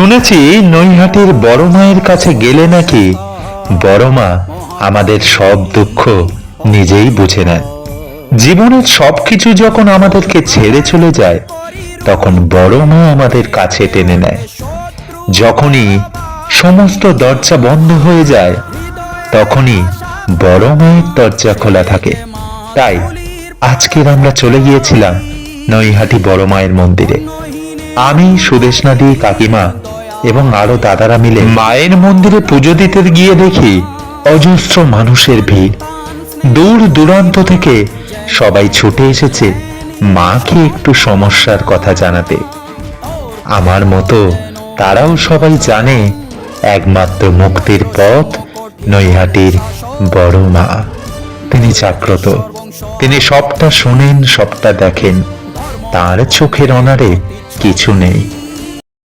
শুনেছি নৈহাটির বড় মায়ের কাছে গেলে নাকি বড় মা আমাদের সব দুঃখ নিজেই বুঝে নেন। জীবনের সবকিছু যখন আমাদেরকে ছেড়ে চলে যায়, তখন বড় মা আমাদের কাছে টেনে নেয়। যখনই সমস্ত দরজা বন্ধ হয়ে যায়, তখনই বড় মায়ের দরজা খোলা থাকে। তাই আজকের আমরা চলে গিয়েছিলাম নৈহাটি বড় মায়ের মন্দিরে। আমি সুদেশ নাদি কাকিমা এবং আরও দাদারা মিলে মায়ের মন্দিরে পুজো দিতে গিয়ে দেখি অজস্র মানুষের ভিড়। দূর দূরান্ত থেকে সবাই ছুটে এসেছে মাকে একটু সমস্যার কথা জানাতে। আমার মতো তারাও সবাই জানে একমাত্র মুক্তির পথ নৈহাটির বড় মা। তিনি জাগ্রত। তিনি সবটা শোনেন, সবটা দেখেন। তার চোখের অনারে কিছু নেই।